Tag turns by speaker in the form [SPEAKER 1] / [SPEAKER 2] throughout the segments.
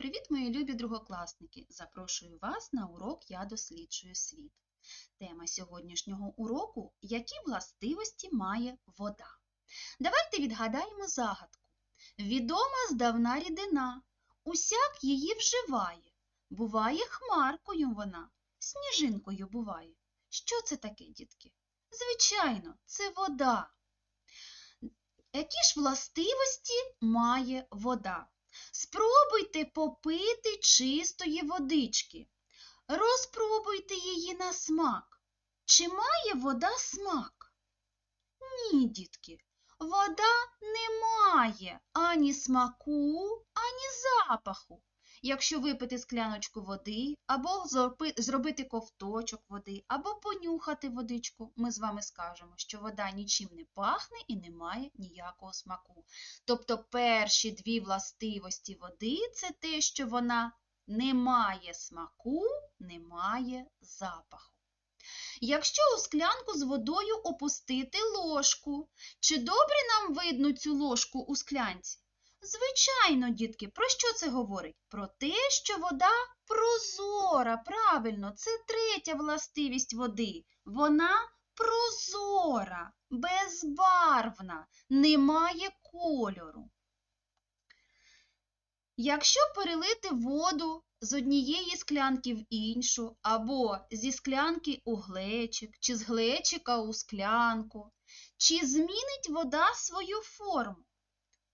[SPEAKER 1] Привіт, мої любі другокласники! Запрошую вас на урок Я досліджую світ. Тема сьогоднішнього уроку які властивості має вода. Давайте відгадаємо загадку. Відома здавна рідина, усяк її вживає. Буває хмаркою вона, сніжинкою буває. Що це таке, дітки? Звичайно, це вода. Які ж властивості має вода? Спробуйте попити чистої водички. Розпробуйте її на смак. Чи має вода смак? Ні, дітки, вода не має ані смаку, ані запаху. Якщо випити скляночку води, або зробити ковточок води, або понюхати водичку, ми з вами скажемо, що вода нічим не пахне і не має ніякого смаку. Тобто перші дві властивості води це те, що вона не має смаку, не має запаху. Якщо у склянку з водою опустити ложку, чи добре нам видно цю ложку у склянці? Звичайно, дітки, про що це говорить? Про те, що вода прозора. Правильно, це третя властивість води. Вона прозора, безбарвна, не має кольору. Якщо перелити воду з однієї склянки в іншу, або зі склянки у глечик, чи з глечика у склянку, чи змінить вода свою форму?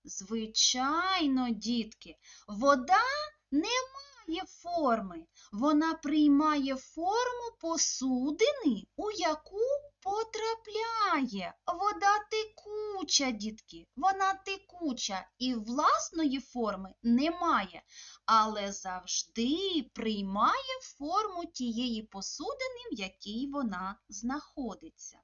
[SPEAKER 1] Звичайно, дітки, вода не має форми, вона приймає форму посудини, у яку потрапляє. Вода текуча, дітки, вона текуча і власної форми не має, але завжди приймає форму тієї посудини, в якій вона знаходиться.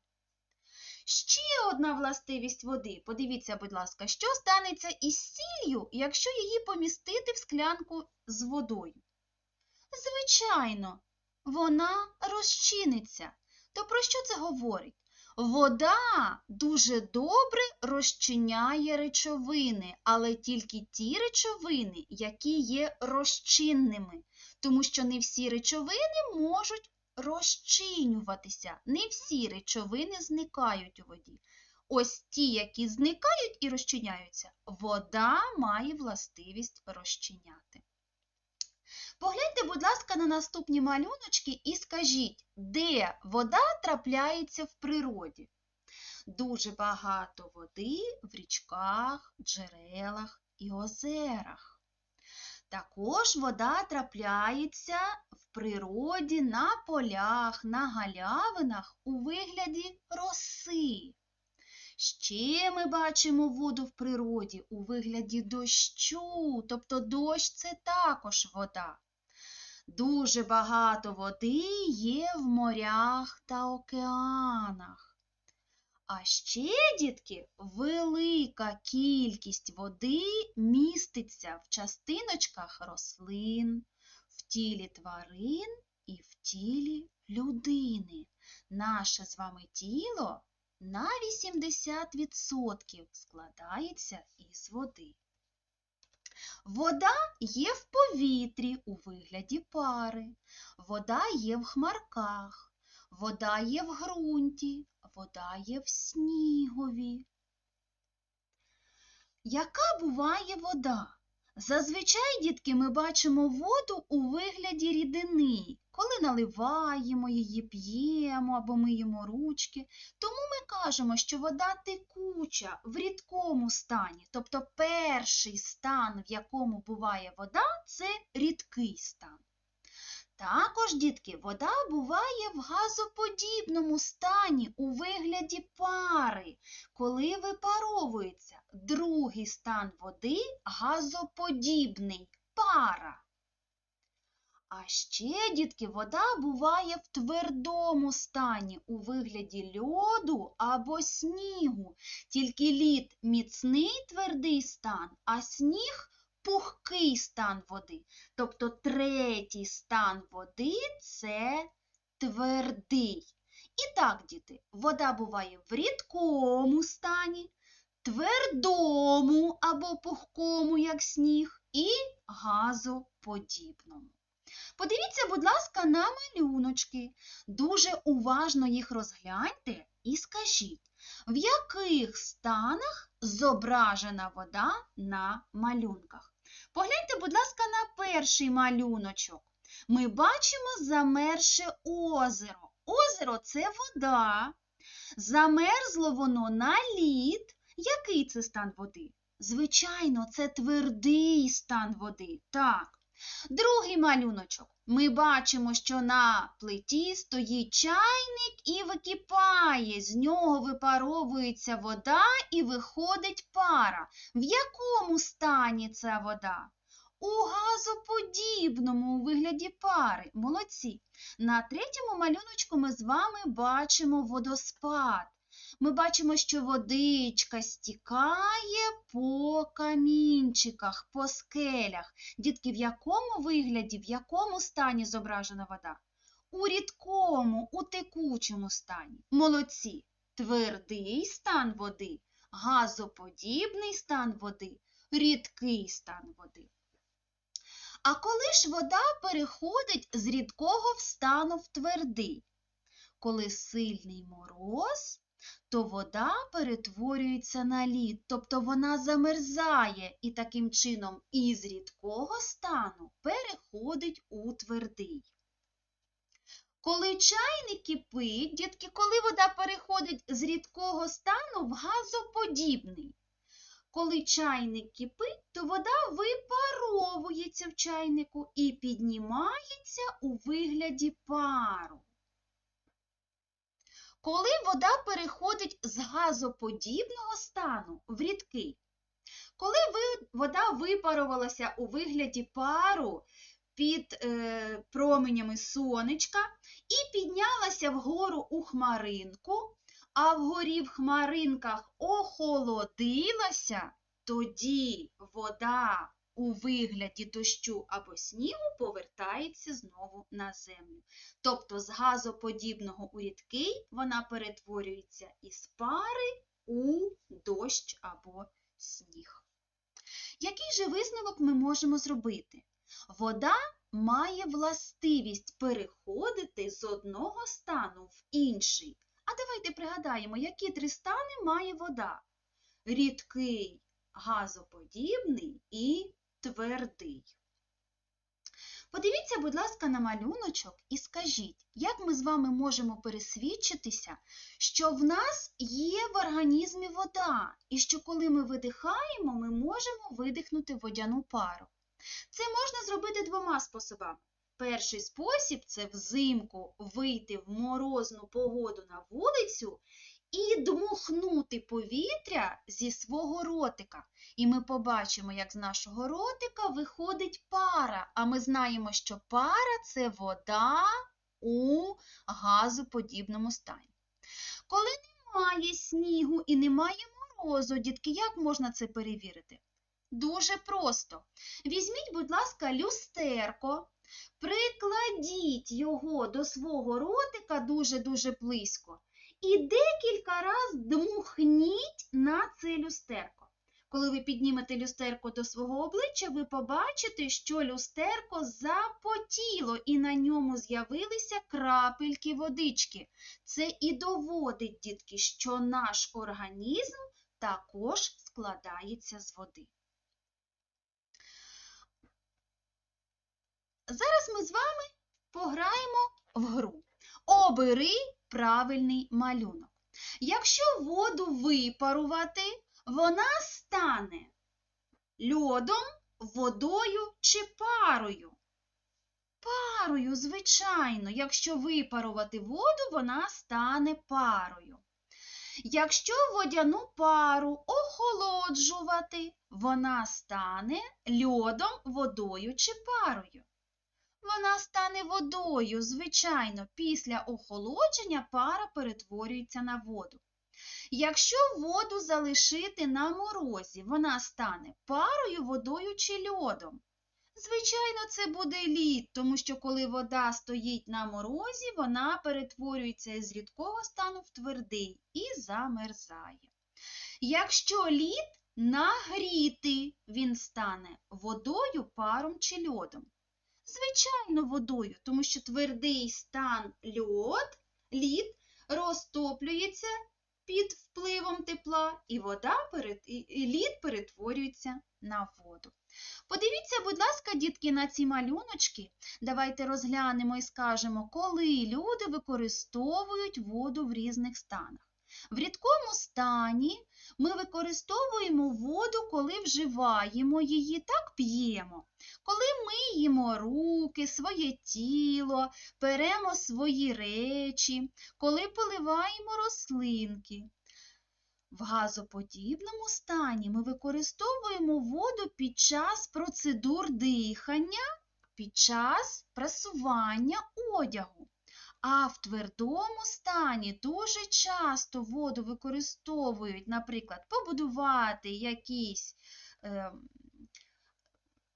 [SPEAKER 1] Ще одна властивість води. Подивіться, будь ласка, що станеться із сіллю, якщо її помістити в склянку з водою? Звичайно, вона розчиниться. То про що це говорить? Вода дуже добре розчиняє речовини, але тільки ті речовини, які є розчинними, тому що не всі речовини можуть розчинюватися. Не всі речовини зникають у воді. Ось ті, які зникають і розчиняються, вода має властивість розчиняти. Погляньте, будь ласка, на наступні малюночки і скажіть, де вода трапляється в природі? Дуже багато води в річках, джерелах і озерах. Також вода трапляється в природі на полях, на галявинах у вигляді роси. Ще ми бачимо воду в природі у вигляді дощу, тобто дощ це також вода. Дуже багато води є в морях та океанах. А ще, дітки, велика кількість води міститься в частиночках рослин, в тілі тварин і в тілі людини. Наше з вами тіло на 80% складається із води. Вода є в повітрі у вигляді пари, вода є в хмарках, вода є в ґрунті, вода є в снігові. Яка буває вода? Зазвичай, дітки, ми бачимо воду у вигляді рідини, коли наливаємо її, п'ємо або миємо ручки. Тому ми кажемо, що вода текуча в рідкому стані. Тобто перший стан, в якому буває вода, це рідкий стан. Також, дітки, вода буває в газоподібному стані у вигляді пари, коли випаровується. Другий стан води газоподібний пара. А ще, дітки, вода буває в твердому стані у вигляді льоду або снігу. Тільки лід міцний твердий стан, а сніг пухкий стан води. Тобто третій стан води це твердий. І так, діти, вода буває в рідкому стані, твердому або пухкому, як сніг, і газоподібному. Подивіться, будь ласка, на малюночки. Дуже уважно їх розгляньте і скажіть, в яких станах зображена вода на малюнках. Погляньте, будь ласка, на перший малюночок. Ми бачимо замерше озеро. Озеро це вода. Замерзло воно на лід. Який це стан води? Звичайно, це твердий стан води. Так. Другий малюночок. Ми бачимо, що на плиті стоїть чайник і википає. З нього випаровується вода і виходить пара. В якому стані ця вода? У газоподібному у вигляді пари. Молодці. На третьому малюночку ми з вами бачимо водоспад. Ми бачимо, що водичка стікає по камінчиках, по скелях. Дітки, в якому вигляді, в якому стані зображена вода? У рідкому, у текучому стані. Молодці. Твердий стан води, газоподібний стан води, рідкий стан води. А коли ж вода переходить з рідкого в стану в твердий? Коли сильний мороз, то вода перетворюється на лід, тобто вона замерзає і таким чином із рідкого стану переходить у твердий. Коли чайник кипить, дітки, коли вода переходить з рідкого стану в газоподібний. Коли чайник кипить, то вода випаровується в чайнику і піднімається у вигляді пару. Коли вода переходить з газоподібного стану в рідкий, коли вода випарувалася у вигляді пару під е, променями сонечка і піднялася вгору у хмаринку, а вгорі в хмаринках охолодилася, тоді вода у вигляді дощу або снігу повертається знову на землю. Тобто з газоподібного у рідкий вона перетворюється із пари у дощ або сніг. Який же висновок ми можемо зробити? Вода має властивість переходити з одного стану в інший. А давайте пригадаємо, які три стани має вода: рідкий, газоподібний і твердий. Подивіться, будь ласка, на малюночок і скажіть, як ми з вами можемо пересвідчитися, що в нас є в організмі вода, і що коли ми видихаємо, ми можемо видихнути водяну пару. Це можна зробити двома способами. Перший спосіб це взимку вийти в морозну погоду на вулицю і дмухнути повітря зі свого ротика. І ми побачимо, як з нашого ротика виходить пара. А ми знаємо, що пара це вода у газоподібному стані. Коли немає снігу і немає морозу, дітки, як можна це перевірити? Дуже просто. Візьміть, будь ласка, люстерко, прикладіть його до свого ротика дуже-дуже близько і декілька раз дмухніть на це люстерко. Коли ви піднімете люстерко до свого обличчя, ви побачите, що люстерко запотіло і на ньому з'явилися крапельки водички. Це і доводить, дітки, що наш організм також складається з води. Зараз ми з вами пограємо в гру. Обери правильний малюнок. Якщо воду випарувати, вона стане льодом, водою чи парою. Парою, звичайно, якщо випарувати воду, вона стане парою. Якщо водяну пару охолоджувати, вона стане льодом, водою чи парою. Вона стане водою, звичайно, після охолодження пара перетворюється на воду. Якщо воду залишити на морозі, вона стане парою, водою чи льодом. Звичайно, це буде лід, тому що коли вода стоїть на морозі, вона перетворюється з рідкого стану в твердий і замерзає. Якщо лід, Нагріти він стане водою, паром чи льодом. Звичайно, водою, тому що твердий стан льод, лід розтоплюється під впливом тепла, і вода перет... і- і лід перетворюється на воду. Подивіться, будь ласка, дітки, на ці малюночки. Давайте розглянемо і скажемо, коли люди використовують воду в різних станах. В рідкому стані ми використовуємо воду, коли вживаємо її, так п'ємо. Коли миємо руки, своє тіло, беремо свої речі, коли поливаємо рослинки. В газоподібному стані ми використовуємо воду під час процедур дихання, під час прасування одягу. А в твердому стані дуже часто воду використовують, наприклад, побудувати якісь е,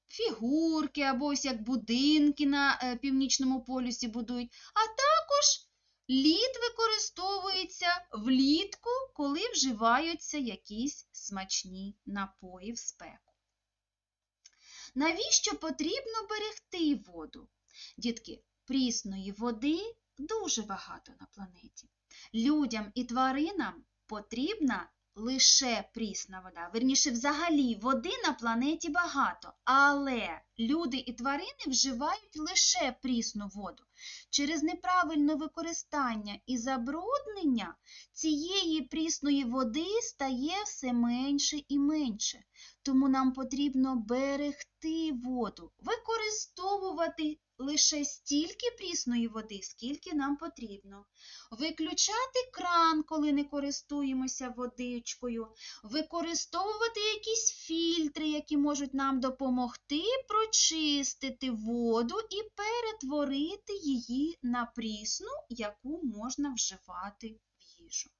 [SPEAKER 1] фігурки або ось як будинки на е, північному полюсі будують, а також лід використовується влітку, коли вживаються якісь смачні напої в спеку. Навіщо потрібно берегти воду? Дітки, прісної води дуже багато на планеті. Людям і тваринам потрібна лише прісна вода. Верніше, взагалі, води на планеті багато, але люди і тварини вживають лише прісну воду. Через неправильне використання і забруднення цієї прісної води стає все менше і менше. Тому нам потрібно берегти воду, використовувати лише стільки прісної води, скільки нам потрібно. Виключати кран, коли не користуємося водичкою, використовувати якісь фільтри, які можуть нам допомогти прочистити воду і перетворити її на прісну, яку можна вживати в їжу.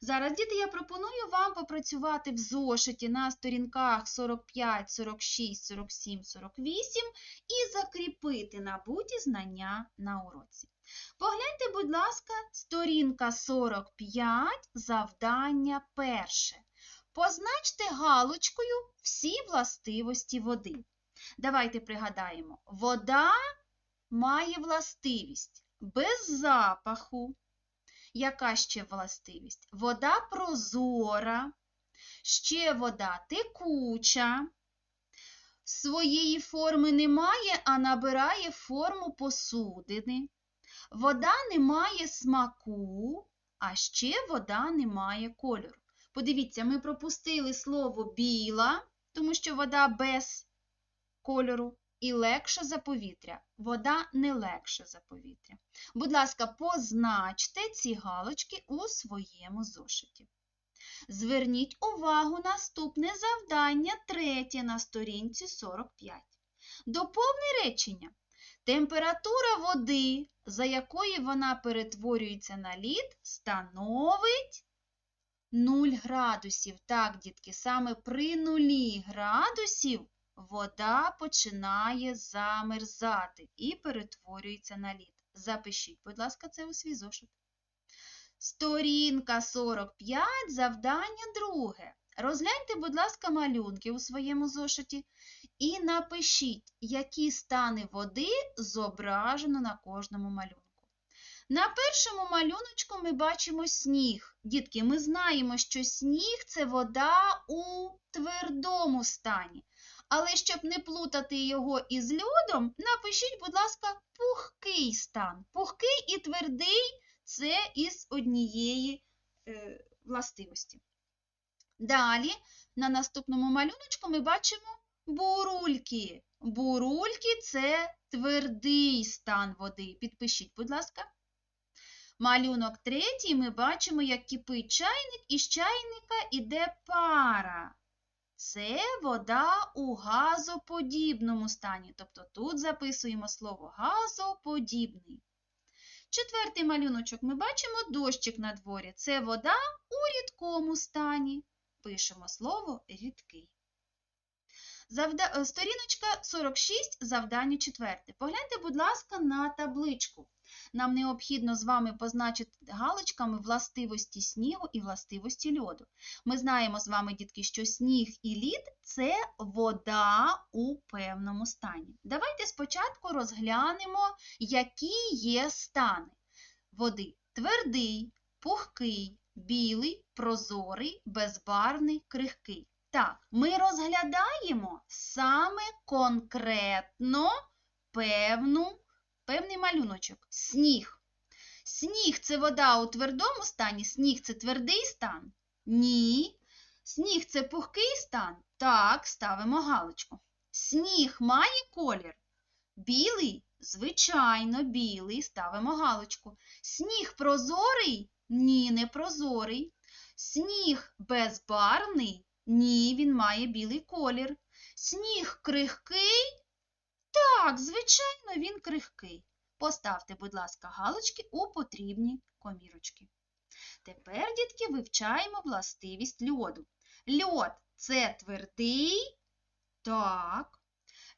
[SPEAKER 1] Зараз, діти, я пропоную вам попрацювати в зошиті на сторінках 45, 46, 47, 48 і закріпити набуті знання на уроці. Погляньте, будь ласка, сторінка 45, завдання перше. Позначте галочкою всі властивості води. Давайте пригадаємо, вода має властивість без запаху. Яка ще властивість? Вода прозора, ще вода текуча, своєї форми немає, а набирає форму посудини. Вода не має смаку, а ще вода не має кольору. Подивіться, ми пропустили слово біла, тому що вода без кольору і легше за повітря. Вода не легше за повітря. Будь ласка, позначте ці галочки у своєму зошиті. Зверніть увагу наступне завдання, третє на сторінці 45. Доповни речення. Температура води, за якої вона перетворюється на лід, становить 0 градусів. Так, дітки, саме при 0 градусів вода починає замерзати і перетворюється на лід. Запишіть, будь ласка, це у свій зошит. Сторінка 45, завдання друге. Розгляньте, будь ласка, малюнки у своєму зошиті і напишіть, які стани води зображено на кожному малюнку. На першому малюночку ми бачимо сніг. Дітки, ми знаємо, що сніг це вода у твердому стані. Але щоб не плутати його із льодом, напишіть, будь ласка, пухкий стан. Пухкий і твердий це із однієї е, властивості. Далі, на наступному малюночку ми бачимо бурульки. Бурульки це твердий стан води. Підпишіть, будь ласка. Малюнок третій ми бачимо, як кипить чайник, і з чайника іде пара. Це вода у газоподібному стані. Тобто тут записуємо слово газоподібний. Четвертий малюночок ми бачимо дощик на дворі. Це вода у рідкому стані. Пишемо слово рідкий. Завда... Сторіночка 46, завдання четверте. Погляньте, будь ласка, на табличку. Нам необхідно з вами позначити галочками властивості снігу і властивості льоду. Ми знаємо з вами, дітки, що сніг і лід це вода у певному стані. Давайте спочатку розглянемо, які є стани води: твердий, пухкий, білий, прозорий, безбарвний, крихкий. Так, ми розглядаємо саме конкретно певну, певний малюночок сніг. Сніг це вода у твердому стані, сніг це твердий стан? Ні. Сніг це пухкий стан? Так, ставимо галочку. Сніг має колір? Білий? Звичайно, білий, ставимо галочку. Сніг прозорий? Ні, не прозорий. Сніг безбарвний? Ні, він має білий колір. Сніг крихкий? Так, звичайно, він крихкий. Поставте, будь ласка, галочки у потрібні комірочки. Тепер, дітки, вивчаємо властивість льоду. Льод це твердий? Так.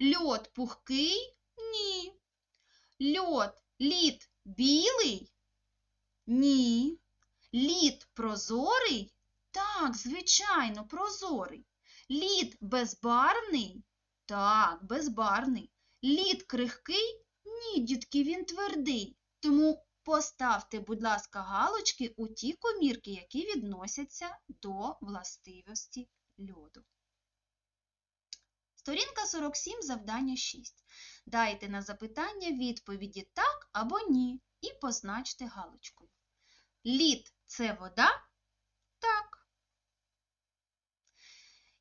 [SPEAKER 1] Льод пухкий? Ні. Льод, лід білий? Ні. Лід прозорий? Так, звичайно, прозорий. Лід безбарвний? Так, безбарвний. Лід крихкий? Ні, дітки, він твердий. Тому поставте, будь ласка, галочки у ті комірки, які відносяться до властивості льоду. Сторінка 47, завдання 6. Дайте на запитання відповіді так або ні і позначте галочкою. Лід це вода? Так.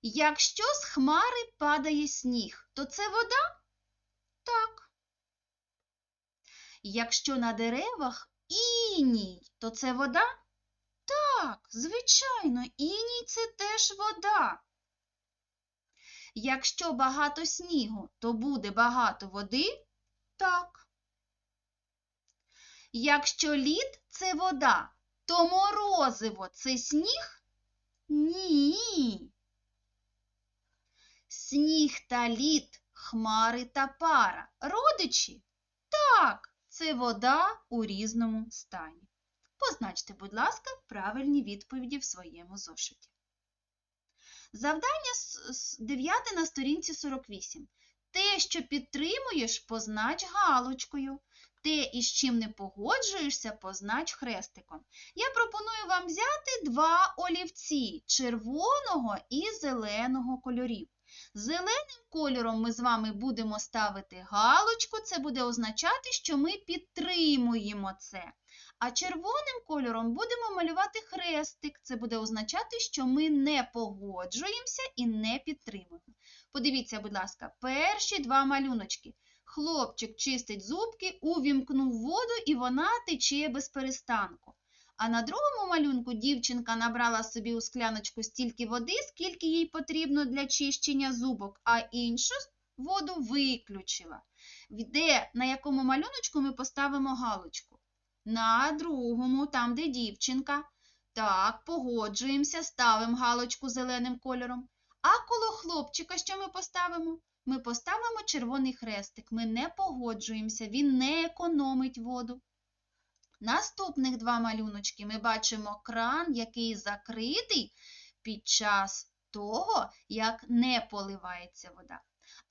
[SPEAKER 1] Якщо з хмари падає сніг, то це вода? Так. Якщо на деревах іній, то це вода? Так, звичайно, іній це теж вода. Якщо багато снігу, то буде багато води? Так. Якщо лід це вода, то морозиво це сніг? Ні. Сніг та лід, хмари та пара. Родичі? Так, це вода у різному стані. Позначте, будь ласка, правильні відповіді в своєму зошиті. Завдання 9 на сторінці 48. Те, що підтримуєш, познач галочкою. Те, із чим не погоджуєшся, познач хрестиком. Я пропоную вам взяти два олівці червоного і зеленого кольорів. Зеленим кольором ми з вами будемо ставити галочку, це буде означати, що ми підтримуємо це. А червоним кольором будемо малювати хрестик. Це буде означати, що ми не погоджуємося і не підтримуємо. Подивіться, будь ласка, перші два малюночки. Хлопчик чистить зубки, увімкнув воду і вона тече без. А на другому малюнку дівчинка набрала собі у скляночку стільки води, скільки їй потрібно для чищення зубок, а іншу воду виключила. Де, на якому малюночку ми поставимо галочку? На другому, там, де дівчинка. Так, погоджуємося, ставимо галочку зеленим кольором. А коло хлопчика що ми поставимо? Ми поставимо червоний хрестик. Ми не погоджуємося, він не економить воду. Наступних два малюночки ми бачимо кран, який закритий під час того, як не поливається вода.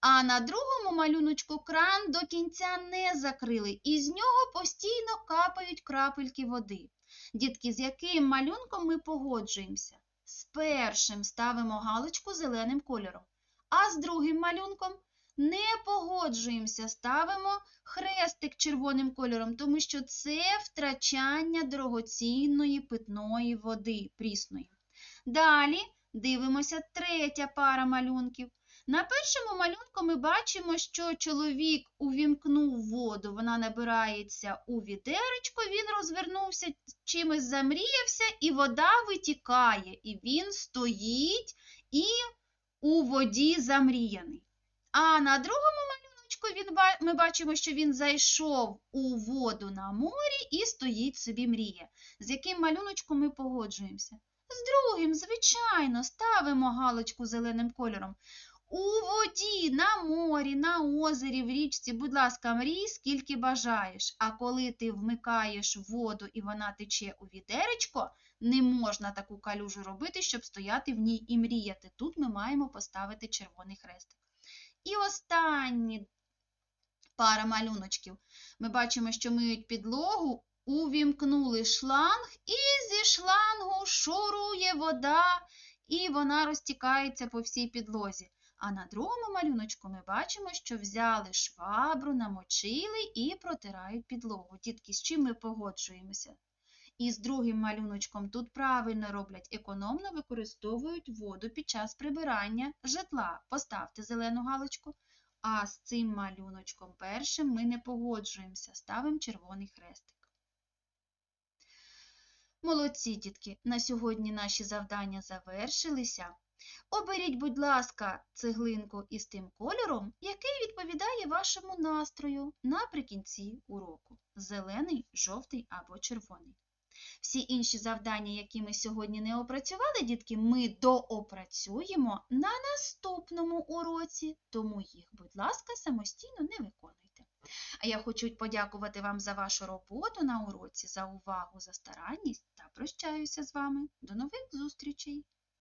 [SPEAKER 1] А на другому малюночку кран до кінця не закрили, і з нього постійно капають крапельки води. Дітки, з яким малюнком ми погоджуємося? З першим ставимо галочку зеленим кольором, а з другим малюнком не погоджуємося, ставимо хрестик червоним кольором, тому що це втрачання дорогоцінної питної води прісної. Далі дивимося третя пара малюнків. На першому малюнку ми бачимо, що чоловік увімкнув воду, вона набирається у відеречко, він розвернувся, чимось замріявся, і вода витікає, і він стоїть і у воді замріяний. А на другому малюночку він, ми бачимо, що він зайшов у воду на морі і стоїть собі мріє. З яким малюночком ми погоджуємося? З другим, звичайно, ставимо галочку зеленим кольором. У воді, на морі, на озері, в річці, будь ласка, мрій, скільки бажаєш. А коли ти вмикаєш воду і вона тече у відеречко, не можна таку калюжу робити, щоб стояти в ній і мріяти. Тут ми маємо поставити червоний хрестик. І останні пара малюночків. Ми бачимо, що миють підлогу, увімкнули шланг, і зі шлангу шурує вода, і вона розтікається по всій підлозі. А на другому малюночку ми бачимо, що взяли швабру, намочили і протирають підлогу. Дітки, з чим ми погоджуємося? І з другим малюночком тут правильно роблять, економно використовують воду під час прибирання житла. Поставте зелену галочку. А з цим малюночком першим ми не погоджуємося, ставимо червоний хрестик. Молодці, дітки, на сьогодні наші завдання завершилися. Оберіть, будь ласка, цеглинку із тим кольором, який відповідає вашому настрою наприкінці уроку зелений, жовтий або червоний. Всі інші завдання, які ми сьогодні не опрацювали, дітки, ми доопрацюємо на наступному уроці, тому їх, будь ласка, самостійно не виконуйте. А я хочу подякувати вам за вашу роботу на уроці, за увагу, за старанність та прощаюся з вами. До нових зустрічей!